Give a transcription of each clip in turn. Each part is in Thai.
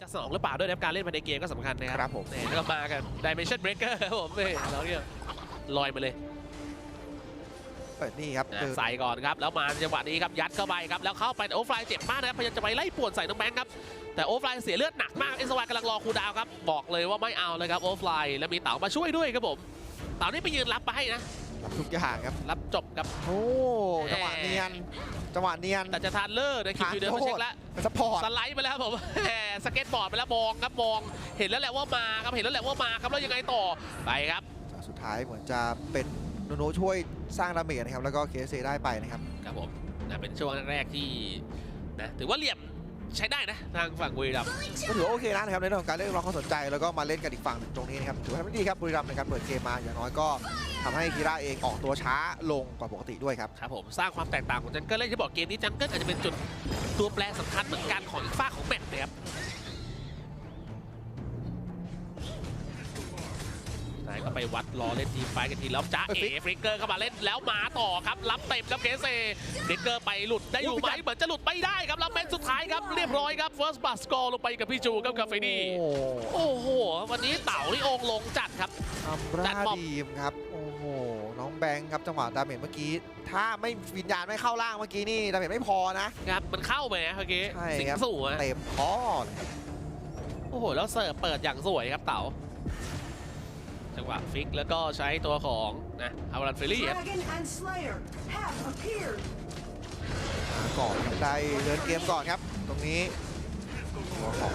จะสนองหรือเปล่าด้วยนะครับการเล่นภายในเกมก็สำคัญนะคครัรับผมเนี่ยแล้วก็มากัน Dimension Breaker ครับผมนี่เราเนี่ยลอยมาเลยเปิดนี่ครับนะเดินใส่ก่อนครับ แล้วมาจังหวะนี้ครับ ยัดเข้าไปครับ แล้วเข้าไปแต่โอฟไลน์เจ็บมากนะครับพยายามจะไปไล่ป่วนใส่น้องแบงค์ครับ แต่โอฟไลน์เสียเลือดหนักมาก เอสวายกำลังรอคูลดาวน์ครับ บอกเลยว่าไม่เอาเลยครับโอฟไลน์แล้วมีเต๋ามาช่วยด้วยครับผม เต๋านี่ไปยืนรับมาให้นะรับ ทุกอย่างครับ รับจบครับโอ้จังหวะเนียนจังหวะเนียนแต่จะทานเลอร์นะคิวเดินมาเช็คแล้วเป็นซัพพอร์ตสไลด์ไปแล้วครับผมแหมสเก็ตบอร์ดไปแล้วมองครับมอง เห็นแล้วแหละว่ามาครับเห็นแล้วแหละว่ามาครับแล้วยังไงต่อไปครับสุดท้ายเหมือนจะเป็นโนโนช่วยสร้างดาเมจนะครับแล้วก็เคสเซได้ไปนะครับครับผมนะเป็นช่วงแรกๆที่นะถือว่าเหลี่ยม ใช้ได้นะทางฝั่งบุรีรัมย์ก็ถือว่าโอเคนะนะครับในเรื่องของการเรียกร้องความสนใจแล้วก็มาเล่นกันอีกฝั่งหนึ่งตรงนี้นะครับถือว่าทำได้ดีครับบุรีรัมย์ในการเปิดเกมมาอย่างน้อยก็ทำให้คีราเองออกตัวช้าลงกว่าปกติด้วยครับครับผมสร้างความแตกต่างของจังเกิลเล่นที่บอกเกมนี้จังเกิลอาจจะเป็นจุดตัวแปรสำคัญเหมือนกันของอีกฝ้ากของแมตช์นะครับ ก็ไปวัดรอเล่นทีมไฟท์กันทีแล้วจ้าเอ้ยเอฟริกเกอร์เข้ามาเล่นแล้วมาต่อครับรับเต็มครับเคสเอฟริกเกอร์ไปหลุดได้อยู่ไหมเหมือนจะหลุดไม่ได้ครับแล้วเป็นสุดท้ายครับเรียบร้อยครับ first bus score ลงไปกับพี่จูกับคาเฟนี่โอ้โอ้โหวันนี้เต่านี่องค์ลงจัดครับอัมจัราดบอมดีมครับโอ้โหน้องแบงค์ครับจังหวะดาเมจเมื่อกี้ ถ้าไม่วิญญาณไม่เข้าล่างเมื่อกี้นี่ดาเมจไม่พอนะครับมันเข้าไปนะเมื่อกี้ใช่สิงครับสู่อะเต็มข้อเลยครับโอ้โหแล้วเสิร์ฟเปิดอย่างสวยครับเต๋า จังหวะฟิกแล้วก็ใช้ตัวของนะฮาวลันเฟลลี่ครับ Dragon and Slayer have appeared. มาก่อนครับได้เดินเกมก่อนครับ ตรงนี้ตัวของ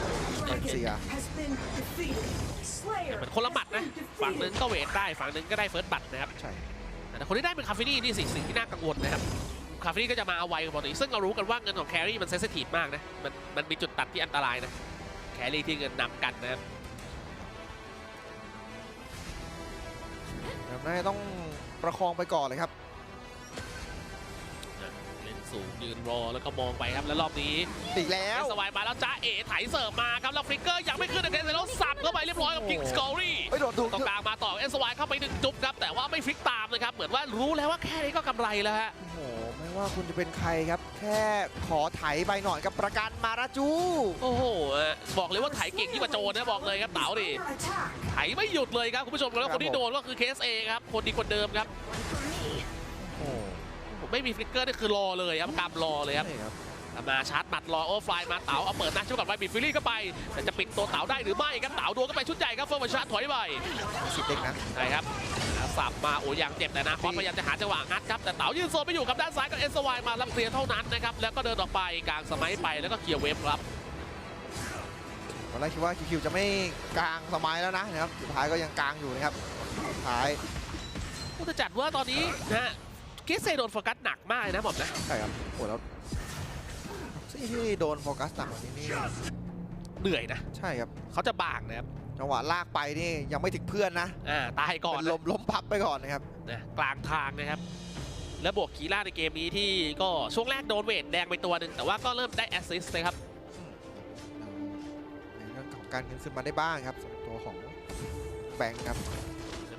รัสเซีย Dragon has been defeated. Slayer เหมือนคนละหมัดนะ has been ฝั่งหนึ่ง defeated. ก็เวทได้ฝั่งหนึ่งก็ได้เฟิร์สบัตนะครับใช่แต่คนที่ได้เป็นคาเฟนี่นี่สิสิ่งที่น่ากังวลนะครับคาเฟนี่ก็จะมาเอาไวกว่าปกติซึ่งเรารู้กันว่าเงินของแครี่มันเซนซิทีฟมากนะมันมันมีจุดตัดที่อันตรายนะแครี่ที่เงินนำกันนะครับ น่าจะต้องประคองไปก่อนเลยครับ สูงยืนรอแล้วก็มองไปครับแล้วรอบนี้อีกแล้เอวสวายมาแล้วจ้าเอ๋ไถเสิร์ฟมาครับแล้วฟลิกเกอร์ยังไม่ขึ้นนะเกนเซแล้วสับเข้าไปเรียบร้อยกับคิงสกอรี่ไม่โดดถูกตรงกลางมาต่อเอสวายเข้าไปหนึ่งจุ๊บครับแต่ว่าไม่ฟลิกตามนะครับเหมือนว่ารู้แล้วว่าแค่นี้ก็กำไรแล้วฮะโอ้โหไม่ว่าคุณจะเป็นใครครับ แค่ขอไถไปหน่อยกับประกันมาราจู โอ้โหอะบอกเลยว่าไถเก่งยิ่งกว่าโจรนะบอกเลยครับเต๋าดิ Under attack. ไถไม่หยุดเลยครับคุณผู้ชมแล้วคนที่โดนก็คือเคสเอครับคนดีคนเดิมครับโอ้โหผม ไม่มีฟลิกเกอร์นี่คือรอเลยครับกำรอเลยครับนี่ครับมาชาร์จหมัดรอโอเวอร์ไฟล์มาเต๋าเอาเปิดหน้าช่วยกับไวบิดฟิลลี่เข้าไปแต่จะปิดตัวเต๋าได้หรือไม่ครับเต๋าโดนเข้าไปชุดใหญ่ครับเฟิร์มชาร์จถอยไปสิบเด็กนะใช่ครับแล้วสับมาโอ้ยางเจ็บแต่นะคอสพยายามจะหาจังหวะงัดครับแต่เต๋ายืนโซนไม่อยู่กับด้านซ้ายกับเอสวายมารับเคลียร์เท่านั้นนะครับแล้วก็เดินออกไปกลางสมัยไปแล้วก็เคลียร์เวฟครับตอนแรกคิดว่าคิวๆจะไม่กลางสมัยแล้วนะนะครับสุดท้ายก็ยังกลางอยู่นะครับสุดท้ายผู้จะจัดว่าตอนนี้นะฮะ เคสเซโดนโฟกัสหนักมากเลยนะผมนะ ใช่ครับโอ้แล้วซี่ที่โดนโฟกัสหนักแบบนี้นี่เหนื่อยนะ ใช่ครับเขาจะบางนะครับจังหวะลากไปนี่ยังไม่ถึงเพื่อนนะอ่าตายก่อนเป็นลมล้มพับไปก่อนนะครับนะกลางทางนะครับ และบวกคีร่าในเกมนี้ที่ก็ช่วงแรกโดนเวทแดงไปตัวหนึ่งแต่ว่าก็เริ่มได้แอสซิสต์เลยครับในเรื่องของการเงินขึ้นมาได้บ้างครับสำหรับตัวของแบงค์ครับ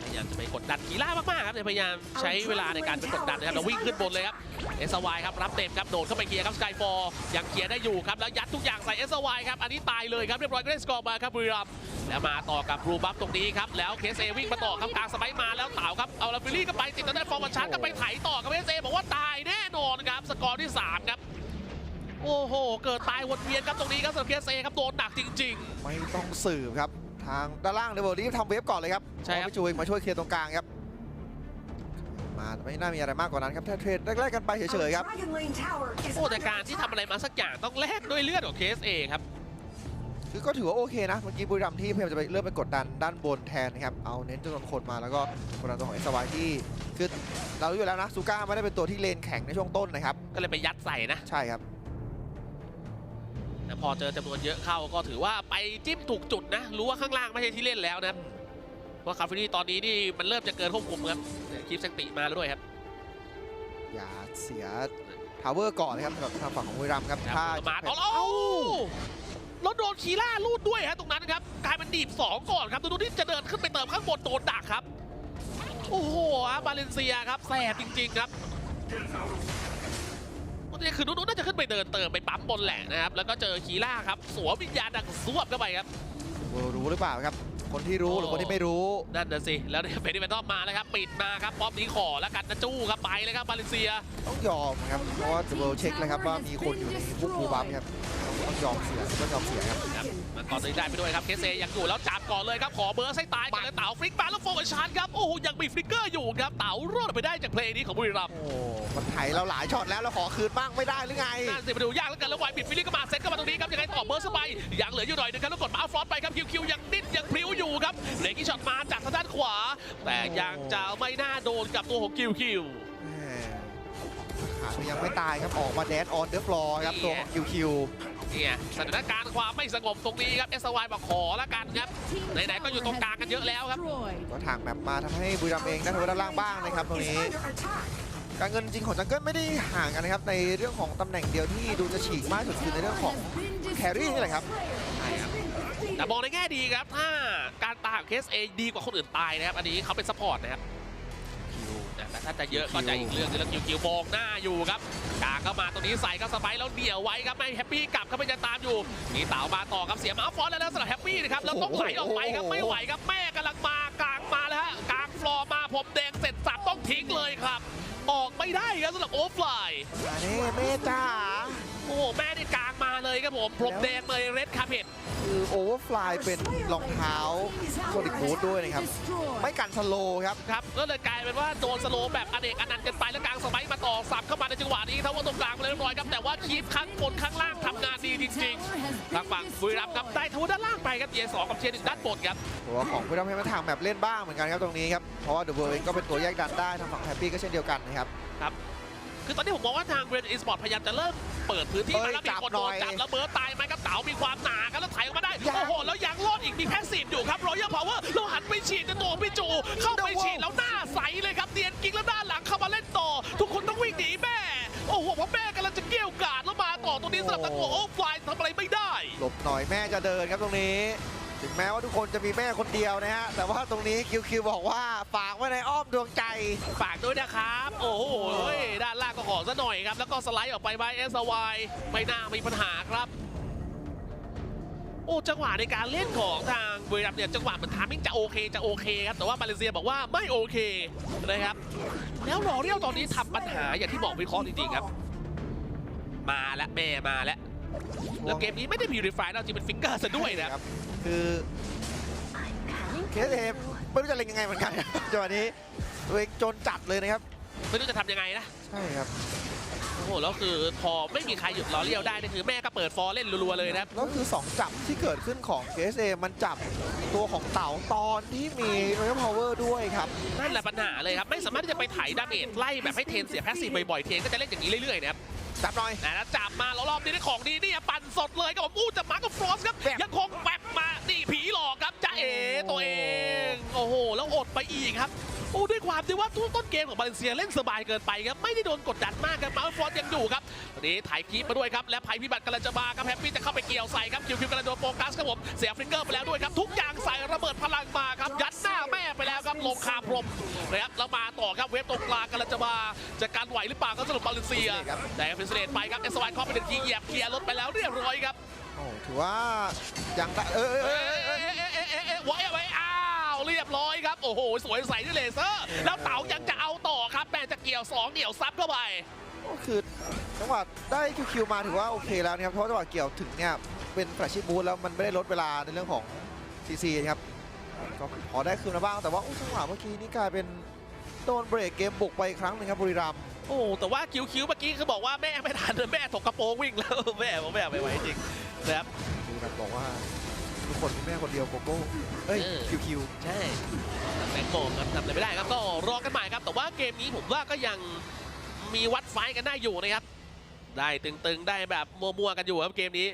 พยายามจะไปกดดันกีฬามากๆครับเนี่ยพยายามใช้เวลาในการไปกดดันนะครับแล้ววิ่งขึ้นบนเลยครับเอสวายครับรับเต็มครับโดดเข้าไปเคลียร์ครับสกายฟอร์ยังเคลียร์ได้อยู่ครับแล้วยัดทุกอย่างใส่เอสวายครับอันนี้ตายเลยครับเรียบร้อยก็ได้สกอร์มาครับบุรีรัมย์แล้วมาต่อกับบลูบัฟตรงนี้ครับแล้วเคสเอวิ่งมาต่อครับกลางสไปร์มาแล้วเต๋าครับเอาลาฟิลลี่ก็ไปติดตอนนั้นฟอร์มชาร์จก็ไปไถต่อกับเคสเอบอกว่าตายแน่นอนครับสกอร์ที่สามครับโอ้โห เกิดตายวนเวียนครับตรงนี้ครับสำหรับเคสเอครับโดนหนักจริง ๆ ไม่ต้องสืบครับ ทางด้านล่างเดวิลรีบทำเวฟก่อนเลยครับใช่ครับเอาไปช่วยมาช่วยเคลียร์ตรงกลางครับ มาแต่ไม่น่ามีอะไรมากกว่านั้นครับแค่เทรดแรกๆกันไปเฉยๆครับ Dragon Lane Tower is โอ้แต่ under การที่ attack. ทำอะไรมาสักอย่างต้องแลกด้วยเลือดของเคสเอครับคือก็ถือว่าโอเคนะ เมื่อกี้บุรีรัมย์ที่พยายามจะไปเริ่มไปกดดันด้านบนแทนนะครับ เอาเน้นจำนวนคนมาแล้วก็กดดันตัวของเอสวายที่คือเรารู้อยู่แล้วนะซูก้าไม่ได้เป็นตัวที่เลนแข็งในช่วงต้นนะครับ ก็เลยไปยัดใส่นะ ใช่ครับแต่ พอเจอจำนวนเยอะเข้าก็ถือว่าไปจิ้มถูกจุดนะ รู้ว่าข้างล่างไม่ใช่ที่เล่นแล้วนะครับเพราะคาเฟนี่ตอนนี้นี่มันเริ่มจะเกินควบคุมครับเนี่ยคลิปสังติมาแล้วด้วยครับ อย่าเสียทาวเวอร์ก่อนนะครับสำหรับทางฝั่งของบุรีรัมย์ครับถ้ามาต่อแล้วโอ้แล้วโดนคีล่าลูดด้วยฮะตรงนั้นครับกลายเป็นดีบสองก่อนครับตัวนี้จะเดินขึ้นไปเติมข้างบนโดนดักครับ โอ้โหบาเลนเซียครับแสบจริง ๆ ครับนี่ คือนุ๊กน่าจะขึ้นไปเดินเติมไปปั๊มบนแหละนะครับ แล้วก็เจอคีล่าครับ สวมวิญญาณดังสวบเข้าไปครับเวอร์รู้หรือเปล่าครับ คนที่รู้หรือคนที่ไม่รู้ นั่นน่ะสิ แล้วเนี่ยเฟรดดี้แฟนทอมมาแล้วครับ ปิดมาครับป้อมนี้ขอแล้วกันนะจู้ครับไปเลยครับบาเลนเซีย ต้องยอมครับ เพราะว่าเวิลเช็คแล้วครับว่ามีคนอยู่ในพวกบูบัมครับต้องยอมเสียต้องยอมเสียครับครับ มันก่อนตัวนี้ได้ไปด้วยครับเคเซยังอยู่แล้วจับก่อนเลยครับขอเบอร์ให้ตายกันเลยเต๋าฟลิกมาแล้วโฟกัสชาร์จครับโอ้โหยังมีฟลิกเกอร์อยู่ครับเต๋ารอดไปได้จากเพลงนี้ของบุรีรัมย์โอ้มันไถเราหลายช็อตแล้วเราขอคืนบ้างไม่ได้หรือไงน่าสิไปดูยากแล้วกันแล้วไวบิดฟิลิปก็มาเซ็ตเข้ามาตรงนี้ครับยังไงต่อเบอร์สไปยังเหลืออยู่หน่อยนึงครับแล้วกดมาฟลอตไปครับคิวคิวยังดิ้นยังพลิ้วอยู่ครับเลกี้ช็อตมาจากทางด้านขวา แต่ยังจะไม่น่าโดนกับตัวของคิวคิวแหม่ขาคือยังไม่ตายครับออกมาแดนออนเดอะฟลอร์ครับตัวของคิวคิวเนี่ยสถานการณ์ความไม่สงบตรงนี้ครับเอสวายบอกขอแล้วกันครับไหนๆก็อยู่ตรงกลางกันเยอะแล้วครับก็ทางแมปมาทำให้บุรีรัมย์เองได้ทำด้านล่างบ้างนะครับตรง Is นี้ under attack. การเงินจริงของจังเกิลไม่ได้ห่างกันนะครับในเรื่องของตำแหน่งเดียวที่ดูจะฉีกมากที่สุดคือในเรื่องของแครี่นี่แหละครับใช่ครับแต่มองในแง่ดีครับถ้าการตายของเคสเอดีกว่าคนอื่นตายนะครับอันนี้เขาเป็นซัพพอร์ตนะครับ แต่ถ้าจะเยอะก็จะอีกเรื่องนึงแล้วคิวคิวมองหน้าอยู่ครับกางเข้ามาตรงนี้ใส่ก็สไปร์แล้วเดี่ยวไว้ครับไม่แฮปปี้กลับเข้าไปจะตามอยู่มีเต๋ามาต่อครับเสียหมาฟอนแล้วแล้วสำหรับแฮปปี้นะครับแล้วต้องไหลออกไปครับไม่ไหวครับแม่กำลังมากลางมาแล้วฮะกลางฟลอร์มาผมแดงเสร็จสับต้องทิ้งเลยครับ ออกไม่ได้ครับสำหรับโอฟลายมาเน่เมจ้า โอ้โหแม่นี่กลางมาเลยครับผมพรมแดงเลยเรดคาเพตคือโอเวอร์ฟลายเป็นรองเท้าโคดิโคดด้วยนะครับ ไม่กันสโลว์ครับครับก็เลยกลายเป็นว่าโดนสโลว์แบบอเนกอนันต์กันไปแล้วกลางสไปร์มาต่อสับเข้ามาในจังหวะนี้ทั้งว่าตรงกลางไปเลยเรียบร้อยครับแต่ว่าคีฟข้างบนข้างล่างทำงานดีจริงๆทางฝั่งบุรีรัมย์ครับได้ทะลุด้านล่างไปครับเทียร์สองกับเทียร์หนึ่งด้านบนครับตัวของบุรีรัมย์ให้มาทางแบบเล่นบ้างเหมือนกันครับตรงนี้ครับเพราะว่าเดอะเวิร์เองก็เป็นตัวแยกดันได้ทางฝั่งแฮปปี้ก็เช่นเดียวกันนะครับคื อตอนนี้ผมมองว่าทางเบรนด์อีสปอร์ตพยายามจะเริ่มเปิดพื้นที่เอ้มายแล้วมีคนจับหน่โดอนยจับแล้วเบิร์ดตายไหมครับเต๋ามีความหนาครับแล้วไถออกมาได้ ยัง โอ้โห แล้วยังรอดอีกมีแค่สิบอยู่ครับรอยัลพาวเวอร์เราหันไปฉีดในตัวของพี่จู เข้าไปฉีดแล้วหน้าใสเลยครับเนียนกิ๊กแล้วด้านหลังเข้ามาเล่นต่อ ทุกคนต้องวิ่งหนีแม่ โอ้โหเพราะแม่กำลังจะเกี่ยวกาดแล้วมาต่อตรงนี้สำหรับตะกัวโอ้ฟลายทำอะไรไม่ได้ หลบหน่อยแม่จะเดินครับตรงนี้ ถึงแม้ว่าทุกคนจะมีแม่คนเดียวนะฮะ แต่ว่าตรงนี้คิวคิวบอกว่าฝากไว้ในอ้อมดวงใจ ฝากด้วยนะครับ โอ้โหด้านล่างก็ขอซะหน่อยครับ แล้วก็สไลด์ออกไปบายเอสวายไม่น่ามีปัญหาครับโอ้จังหวะในการเล่นของทางบุรีรัมย์เนี่ยจังหวะเหมือนทามิ่งจะโอเคจะโอเคครับแต่ว่ามาเลเซียบอกว่าไม่โอเคนะครับ แล้วรอเรียวตอนนี้ทำปัญหาอย่างที่บอกวิเคราะห์จริงๆครับ มาแล้วแม่มาแล้ว แล้วเกมนี้ไม่ได้พิวริฟายเราจริงเป็นฟิกเกอร์ซะด้วยนะครับ คือเคสเอไม่รู้จะเล่นยังไงเหมือนกันจังหวะนี้ตัวเองจนจัดเลยนะครับ ไม่รู้จะทำยังไงนะ ใช่ครับโอ้โหแล้วคือพอไม่มีใครหยุดล้อเลี้ยวได้นี่คือแม่ก็เปิดฟอร์เล่นรัวๆเลยนะครับแล้วคือ 2 จับที่เกิดขึ้นของ KSA มันจับตัวของเต๋าตอนที่มี Royal Power ด้วยครับ นั่นแหละปัญหาเลยครับ ไม่สามารถที่จะไปไถดาเมจไล่แบบให้เทนเสียแพสซีฟบ่อยๆ เทนก็จะเล่นอย่างนี้เรื่อยๆนะครับ จับหน่อยแต่แล้วจับมาแล้วรอบนี้ได้ของดีนี่ปั่นสดเลยครับผมอู้จะมากับฟรอสครับแบบยังคงแบบมานี่ผีหลอกครับจ้าเอ๋ตัวเอง โอ้โห แล้วอดไปอีกครับโอ้ด้วยความที่ว่าต้นเกมของบาเลนเซียเล่นสบายเกินไปครับ ไม่ได้โดนกดดันมากครับ มาฟรอสยังอยู่ครับตอนนี้ถ่ายคลิปมาด้วยครับ และภัยพิบัติกำลังจะมาครับแฮปปี้จะเข้าไปเกี่ยวใส่ครับ คิวคิวกำลังโดนโฟกัสครับผม เสียฟริงเกอร์ไปแล้วด้วยครับ ทุกอย่างใส่ระเบิดพลังมาครับ ยัดหน้าแม่ไปแล้วครับ ลงคาพรมนะครับ แล้วมาต่อครับ เวฟตรงกลางกำลังจะมาจะการไหวหรือเปล่าก็สรุปบาเลนเซียครับแต่ฟิสเลตไปครับเอสวายเข้าไปหนึ่งทีเหยียบเคลียร์รถไปแล้วเรียบร้อยครับโอ้ถือว่ายังได้เออเออเอ๊เออเออะเอ๊ะเอ๊ะเอ๊ะเอ๊ะไว้ไว้อ้าวเรียบร้อยครับโอ้โหสวยใสด้วยเลเซอร์ แล้วเต๋ายังจะเอาต่อครับแม่จะเกี่ยวสองเหนียวซับเข้าไปก็คือจังหวะได้คิวคิวมาถือว่าโอเคแล้วนะครับเพราะจังหวะเกี่ยวถึงเนี่ยเป็นแฟลชชิบูทแล้วมันไม่ได้ลดเวลาในเรื่องของซีซีนะครับก็พอได้คืนมาบ้างแต่ว่าอุ๊ยจังหวะเมื่อกี้นี่กลายเป็นโดนเบรกเกมบุกไปอีกครั้งหนึงครับบุรีรัมย์ โอ้แต่ว่าคิวคิวเมื่อกี้คือบอกว่าแม่ไม่ทันแม่ถกกระโปรงวิ่งแล้วแม่ผมแม่ไม่ไหวจริงนะครับบุรีรัมย์บอกว่าทุกคนมีแม่คนเดียวโกโก้เอ้ยเออคิวคิวใช่แบงโมงครับทำอะไรไม่ได้ครับก็รอกันใหม่ครับ แต่ว่าเกมนี้ผมว่าก็ยังมีวัดไฟต์กันได้อยู่นะครับ ได้ตึงๆได้แบบมัวๆกันอยู่ครับเกมนี้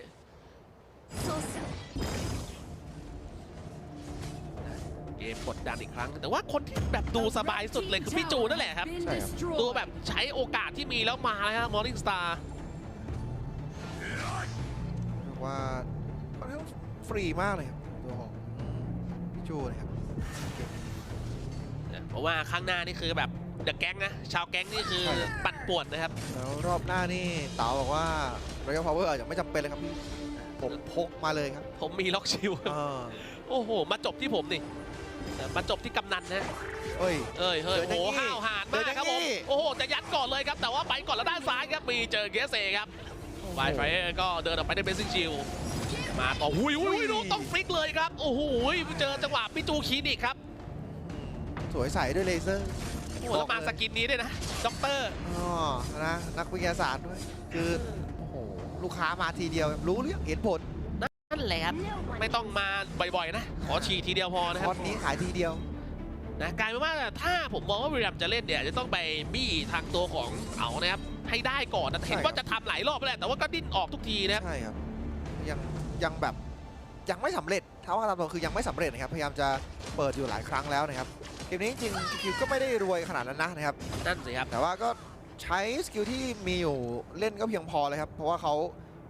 เกมกดดันอีกครั้ง แต่ว่าคนที่แบบดูสบายสุดเลยคือพี่จูนั่นแหละครับตัวแบบใช้โอกาสที่มีแล้วมาแล้วครับมอร์นิ่งสตาร์เรียกว่าค่อนข้างฟรีมากเลยครับตัวของพี่จูนะครับเพราะว่าข้างหน้านี่คือแบบเดอะแก๊งนะชาวแก๊งนี่คือใช่ครับปั่นป่วนนะครับ แล้วรอบหน้านี่เต๋าบอกว่า Royal Power อาจจะไม่จำเป็นเลยครับพี่ผมพกมาเลยครับ ผมมีล็อกชิลเออโอ้โห มาจบที่ผมนี่ มาจบที่กำนันนะเอ้ยเอ้ยเฮ้ยเดิโอ้นโหอย่างนี้ห้าวหาญมากครับผมเดินอย่างนี้โอ้โหจะยัดก่อนเลยครับ แต่ว่าไปก่อนแล้วด้านซ้ายครับมีเจอเกสเซครับไฟไฟก็เดินออกไปได้เบสซิ่งชิลมาต่อหุยหุยหุยดูต้องฟลิกเลยครับโอ้โหเจอจังหวะปิจูคลินิกครับ สวยใสด้วยเลเซอร์โอ้โหแล้วมาสกินนี้ด้วยนะด็อกเตอร์อ๋อนะนักวิทยาศาสตร์ด้วยคือโอ้โหลูกค้ามาทีเดียวรู้เรื่องเห็นผล นั่นแหละครับ ไม่ต้องมาบ่อยๆนะ ขอฉีดทีเดียวพอนะคครัอบนนี้ขายทีเดียวนะกลายเป็นว่าถ้าผมมองว่าบุรีรัมย์จะเล่นเนี่ยจะต้องไปบี้ทางตัวของเอานะครับให้ได้ก่อนนะเห็นว่าจะทำหลายรอบแล้วแหละแต่ว่าก็ดิ้นออกทุกทีนะครับใช่ครับยังยังแบบยังไม่สำเร็จถ้าว่าตามตรงคือยังไม่สำเร็จนะครับพยายามจะเปิดอยู่หลายครั้งแล้วนะครับเกมนี้จริงๆคิวก็ไม่ได้รวยขนาดนั้นนะนะครับนั่นสิครับแต่ว่าก็ใช้สกิลที่มีอยู่เล่นก็เพียงพอเลยครับเพราะว่าเขา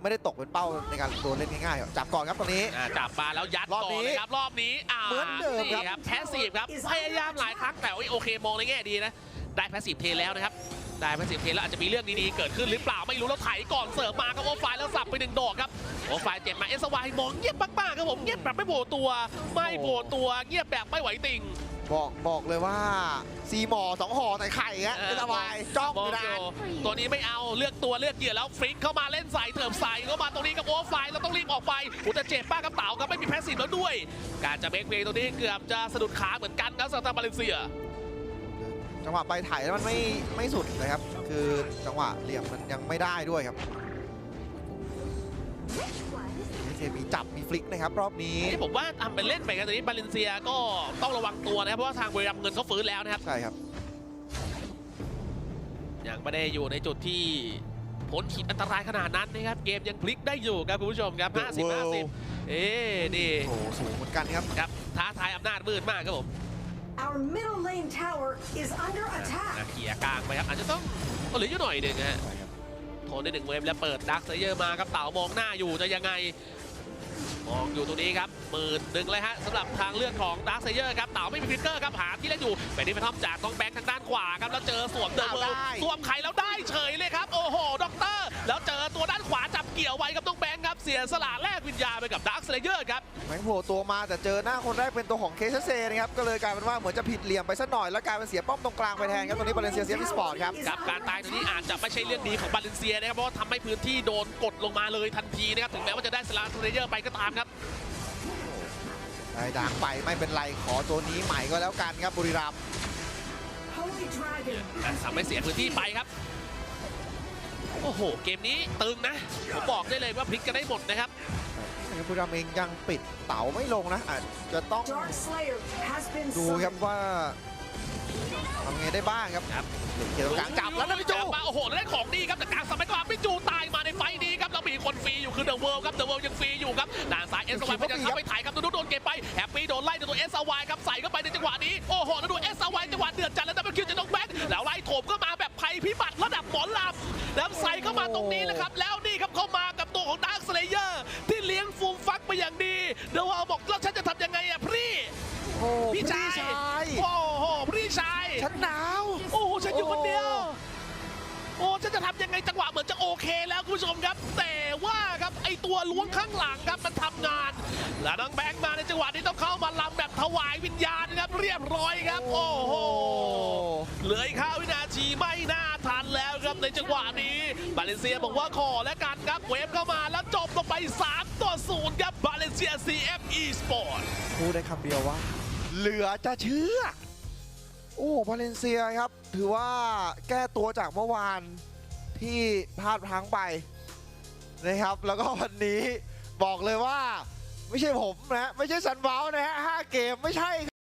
ไม่ได้ตกเป็นเป้าในการโดนเล่นง่ายๆจับก่อนครับตอนนี้ อ่าจับมาแล้วยัดรอบก่อนนี้เลยครับรอบนี้อ่าเหมือนเดิมครับ นี่ครับแพสซีฟครับพยายามหลายครั้งแต่ว่าโอเคมองในแง่ดีนะ ได้แพสซีฟเทแล้วนะครับ ได้แพสซีฟเทแล้วอาจจะมีเรื่องดีๆเกิดขึ้นหรือเปล่าไม่รู้แล้วไถก่อนเสิร์ฟมาครับโอไฟล์แล้วสับไปหนึ่งดอกครับโอไฟล์เจ็บมาเอสวายมองเงียบมากๆครับผมเงียบแบบไม่โผล่ตัว ไม่โผล่ตัวเงียบแบบไม่ไหวติง บอกบอกเลยว่าซีหมอสองห่อใส่ไข่ฮะเออไม่สบายจ้องมอองยู่อนานยู่ตัวนี้ไม่เอาเลือกตัวเลือกเหยื่อแล้วฟลิกเข้ามาเล่นใส่เถิบใส่เข้ามาตรงนี้กับโอเวอร์ไฟล์แล้วต้องรีบออกไปอุยแต่เจ็บป้ากระเป๋าครับไม่มีแพสซีฟแล้วด้วย การจะเบรกเวย์ตรงนี้เกือบจะสะดุดขาเหมือนกันครับสำหรับมาเลเซียจังหวะไปถ่ายแล้วมันไม่ไม่สุดเลยครับ คือจังหวะเหลี่ยมมันยังไม่ได้ด้วยครับ เคมีจับมีฟลิกนะครับรอบนี้นี่ผมว่าทำเป็นเล่นไปกันตอนนี้บาเลนเซียก็ต้องระวังตัวนะครับเพราะว่าทางบุรีรัมย์เงินเขาฟื้นแล้วนะครับใช่ครับยังไม่ได้อยู่ในจุดที่พ้นขีดอันตรายขนาดนั้นนะครับเกมยังพลิกได้อยู่ครับคุณผู้ชมครับ The 50 World 50 เอ๊นี่โอ้โหสูงเหมือนกันครับครับท้าทายอำนาจมืดมากครับผม Our middle lane tower is under อะ attack. เขี่ยกลางไปครับอาจจะต้องก็เหลืออยู่หน่อยหนึ่งนะฮะใช่ครับโทนได้หนึ่งเวฟแล้วเปิดดักเซเยอร์มาครับเต่ามองหน้าอยู่จะยังไง มองอยู่ตรงนี้ครับหมื่นหนึ่งเลยฮะสำหรับทางเลือกของดาร์คเซเยอร์ครับเต่าไม่มีฟิกเกอร์ครับหาที่เล่นอยู่เป็นที่ไปทอมจากกองแบงค์ทางด้านขวาครับแล้วเจอสวมเดอะเวิลด์ได้สวมไข่แล้วได้เฉยเลยครับโอ้โหด็อกเตอร์แล้วเจอตัวด้านขวาจับเกี่ยวไว้กับน้องแบงค์ครับเสียสละแลกวิญญาณไปกับดาร์คเซเยอร์ครับแมงโผล่ตัวมาแต่เจอหน้าคนแรกเป็นตัวของเคสเซนะครับก็เลยกลายเป็นว่าเหมือนจะผิดเหลี่ยมไปสักหน่อยแล้วกลายเป็นเสียป้อมตรงกลางไปแทนครับตรงนี้บาเลนเซียเซียมิสปอร์ตครับกับการตายตรงนี้อาจจะไม่ใช่เรื่องดีของบาเลนเซียนะครับเพราะว่าทำให้พื้นที่โดนกดลงมาเลยทันทีนะครับถึงแม้ว่าจะได้สลาเซเยอร์ไปก็ตามครับได้ดังไปไม่เป็นไรขอตัวนี้ใหม่ก็แล้วกันครับบุรีรัมย์ Holy Dragon อะทำให้เสียพื้นที่ไปครับ โอ้โห เกมนี้ตึงนะ ผมบอกได้เลยว่าพลิกกันได้หมดนะครับบุรีรัมย์เองยังปิดเต๋าไม่ลงนะอาจจะต้อง Dark Slayer has been ดูครับ summoned. ว่าทำไงได้บ้างครับครับเกี่ยวกับกลางจับแล้วนะพี่จูจับมาโอ้โหแล้วได้ของดีครับแต่กลางสมัยก่อนพี่จูตายมาในไฟต์นี้ครับแล้วมี คนฟรีอยู่คือเดอะเวิลด์ครับเดอะเวิลด์ยังฟรีอยู่ครับด่านซ้ายเอสวายพยายามเข้าไปถ่ายครับดูดูโดนเก็บไปแฮปปี้โดนไล่โดนตัวเอสวายครับใส่เข้าไปในจังหวะนี้โอ้โหแล้วดูเอสวายจังหวะเดือดจัดแล้วดับเบิลคิวจะน้องแบงค์แล้วไล่โถมก็มาแบบภัยพิบัติระดับหมอลำแล้วใส่เข้ามาตรงนี้แหละครับแล้วนี่ครับเข้ามากับตัวของดาร์คสเลเยอร์ที่เลี้ยงฟูมฟักไปอย่างดีเดอะเวิลด์บอกแล้วฉันจะทำยังไงอะพี่โอ้พี่ชายยโอ้โหพี่ชายฉันหนาวโอ้โหฉันอยู่คนเดียว โอ้ฉันจะทำยังไงจังหวะเหมือนจะโอเคแล้วคุณผู้ชมครับ แต่ว่าครับไอตัวล้วงข้างหลังครับมันทำงาน แล้วน้องแบงค์มาในจังหวะนี้ต้องเข้ามาลำแบบถวายวิญญาณครับเรียบร้อยครับ โอ้โหเหลืออีกห้าวินาทีไม่น่าทันแล้วครับในจังหวะนี้บาเลเซียบอกว่าขอแล้วกันครับเวฟเข้ามาแล้วจบลงไป 3 ต่อ0ครับบาเลเซีย CF Esport พูดได้คำเดียวว่าเหลือจะเชื่อ โอ้พาเลนเซียครับ ถือว่าแก้ตัวจากเมื่อวานที่พลาดพลั้งไปนะครับ แล้วก็วันนี้บอกเลยว่าไม่ใช่ผมนะ ไม่ใช่ซันเบลนะฮะห้าเกมไม่ใช่